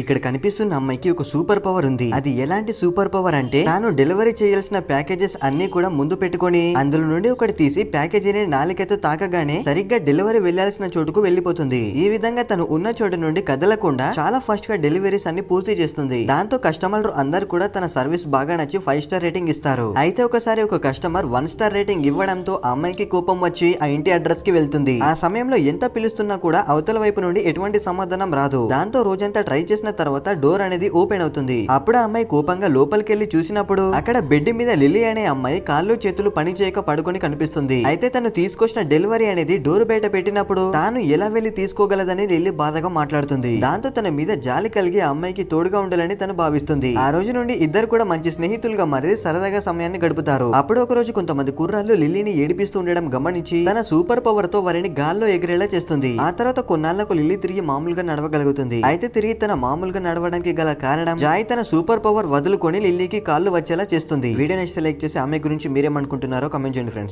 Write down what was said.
ఇక్కడ కనిపిస్తున్న అమ్మాయికి ఒక సూపర్ పవర్ ఉంది. అది ఎలాంటి సూపర్ పవర్ అంటే తాను డెలివరీ చేయాల్సిన ప్యాకేజెస్ అన్ని కూడా ముందు పెట్టుకొని అందులో నుండి ఒకటి తీసి ప్యాకేజీని నాలికతో తాకగానే సరిగ్గా డెలివరీ వెళ్ళాల్సిన చోటుకు వెళ్ళిపోతుంది ఈ విధంగా తను ఉన్న చోటు నుండి కదలకుండా చాలా ఫాస్ట్గా డెలివరీస్ అన్ని పూర్తి చేస్తుంది. దాంతో కస్టమర్లు అందరు కూడా తన సర్వీస్ బాగా నచ్చి ఫైవ్ స్టార్ రేటింగ్ ఇస్తారు. అయితే ఒకసారి ఒక కస్టమర్ వన్ స్టార్ రేటింగ్ ఇవ్వడంతో ఆ అమ్మాయికి కోపం వచ్చి ఆ ఇంటి అడ్రస్కి వెళ్తుంది. ఆ సమయంలో ఎంత పిలుస్తున్నా కూడా అవతల వైపు నుండి ఎటువంటి సమాధానం రాదు. దాంతో రోజంతా ట్రై చేసిన తర్వాత డోర్ అనేది ఓపెన్ అవుతుంది. అప్పుడు ఆ అమ్మాయి కోపంగా లోపలికి వెళ్ళి చూసినప్పుడు అక్కడ బెడ్ మీద లిల్లీ అనే అమ్మాయి కాళ్ళు చేతులు పని చేయక పడుకొని కనిపిస్తుంది. అయితే తను తీసుకొచ్చిన డెలివరీ అనేది డోర్ బయట పెట్టినప్పుడు తాను ఎలా వెళ్ళి తీసుకోగలదని లిల్లీ బాధగా మాట్లాడుతుంది. దాంతో తన మీద జాలి కలిగి ఆ అమ్మాయికి తోడుగా ఉండాలని తను భావిస్తుంది. ఆ రోజు నుండి ఇద్దరు కూడా మంచి స్నేహితులుగా మారి సరదాగా సమయాన్ని గడుపుతారు. అప్పుడు ఒక రోజు కొంతమంది కుర్రాళ్ళు లిల్లీని ఏడిపిస్తూ ఉండడం గమనించి తన సూపర్ పవర్తో వారిని గాల్లో ఎగిరేలా చేస్తుంది. ఆ తర్వాత కొన్నాళ్ళకు లిల్లీ తిరిగి మామూలుగా నడవగలుగుతుంది. అయితే తిరిగి తన మామూలుగా నడవడానికి గల కారణం జాయ్ తన సూపర్ పవర్ వదులుకొని లిల్లీకి కాళ్ళు వచ్చేలా చేస్తుంది. వీడియో నచ్చితే లైక్ చేసి ఆమె గురించి మీరేమనుకుంటున్నారో కమెంట్ చేయండి ఫ్రెండ్స్.